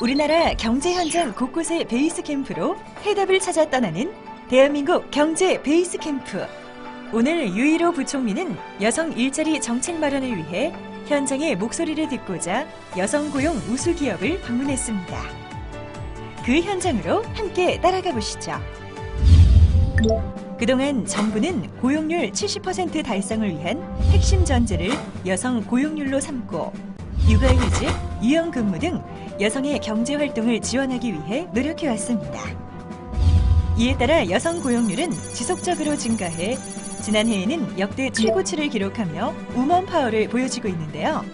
우리나라 경제 현장 곳곳의 베이스 캠프로 해답을 찾아 떠나는 대한민국 경제 베이스 캠프. 오늘 유일호 부총리는 여성 일자리 정책 마련을 위해 현장의 목소리를 듣고자 여성 고용 우수 기업을 방문했습니다. 그 현장으로 함께 따라가 보시죠. 그동안 정부는 고용률 70% 달성을 위한 핵심 전제를 여성 고용률로 삼고 육아휴직, 유연근무 등 여성의 경제 활동을 지원하기 위해 노력해 왔습니다. 이에 따라 여성 고용률은 지속적으로 증가해 지난해에는 역대 최고치를 기록하며 우먼 파워를 보여주고 있는데요.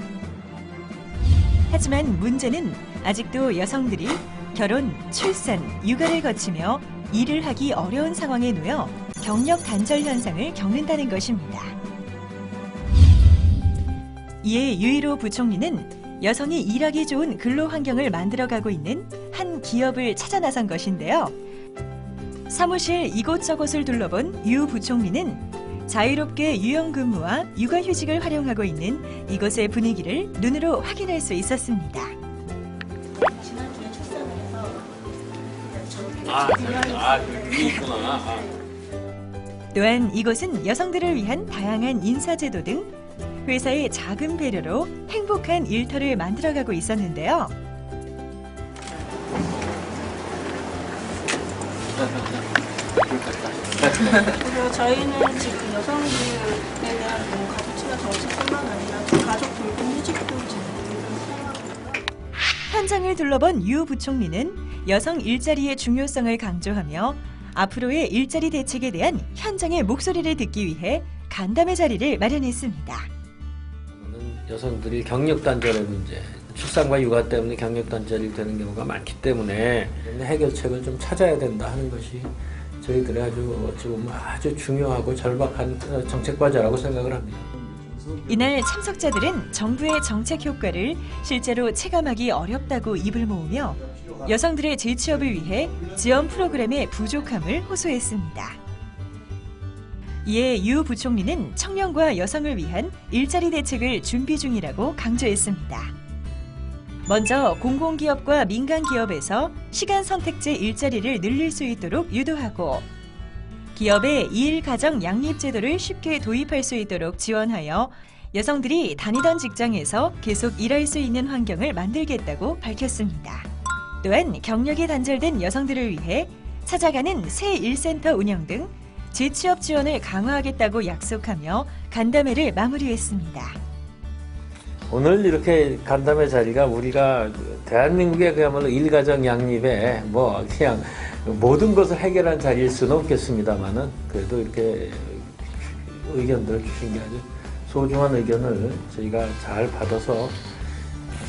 하지만 문제는 아직도 여성들이 결혼, 출산, 육아를 거치며 일을 하기 어려운 상황에 놓여 경력 단절 현상을 겪는다는 것입니다. 이에 유일호 부총리는 여성이 일하기 좋은 근로 환경을 만들어가고 있는 한 기업을 찾아 나선 것인데요. 사무실 이곳저곳을 둘러본 유 부총리는 자유롭게 유연 근무와 육아휴직을 활용하고 있는 이곳의 분위기를 눈으로 확인할 수 있었습니다. 지난주에 출산을 해서 저 아, 아, 있구나. 아. 또한 이곳은 여성들을 위한 다양한 인사제도 등 회사의 작은 배려로 행복한 일터를 만들어가고 있었는데요. 그리고 저희는 지금 여성들에 대한 뭐 가족치료 정책뿐만 아니라 그 가족 돌봄 휴직도 사용하고 현장을 둘러본 유 부총리는 여성 일자리의 중요성을 강조하며 앞으로의 일자리 대책에 대한 현장의 목소리를 듣기 위해 간담회 자리를 마련했습니다. 여성들이 경력 단절의 문제, 출산과 육아 때문에 경력 단절이 되는 경우가 많기 때문에 해결책을 좀 찾아야 된다 하는 것이 저희들의 아주 보면 아주 중요하고 절박한 어, 정책 과제라고 생각을 합니다. 이날 참석자들은 정부의 정책 효과를 실제로 체감하기 어렵다고 입을 모으며 여성들의 재취업을 위해 지원 프로그램의 부족함을 호소했습니다. 이에 유 부총리는 청년과 여성을 위한 일자리 대책을 준비 중이라고 강조했습니다. 먼저 공공기업과 민간기업에서 시간 선택제 일자리를 늘릴 수 있도록 유도하고 기업의 일 가정 양립 제도를 쉽게 도입할 수 있도록 지원하여 여성들이 다니던 직장에서 계속 일할 수 있는 환경을 만들겠다고 밝혔습니다. 또한 경력이 단절된 여성들을 위해 찾아가는 새 일센터 운영 등 재취업 지원을 강화하겠다고 약속하며 간담회를 마무리했습니다. 오늘 이렇게 간담회 자리가 우리가 대한민국의 그야말로 일가정 양립에 뭐 그냥 모든 것을 해결한 자리일 수는 없겠습니다만은 그래도 이렇게 의견들을 주신 게 아주 소중한 의견을 저희가 잘 받아서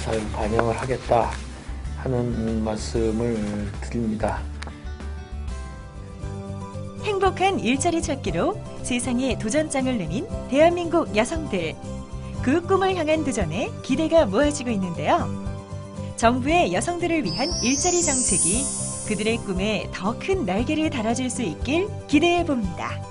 잘 반영을 하겠다 하는 말씀을 드립니다. 행복한 일자리 찾기로 세상에 도전장을 내민 대한민국 여성들. 그 꿈을 향한 도전에 기대가 모아지고 있는데요. 정부의 여성들을 위한 일자리 정책이 그들의 꿈에 더 큰 날개를 달아줄 수 있길 기대해 봅니다.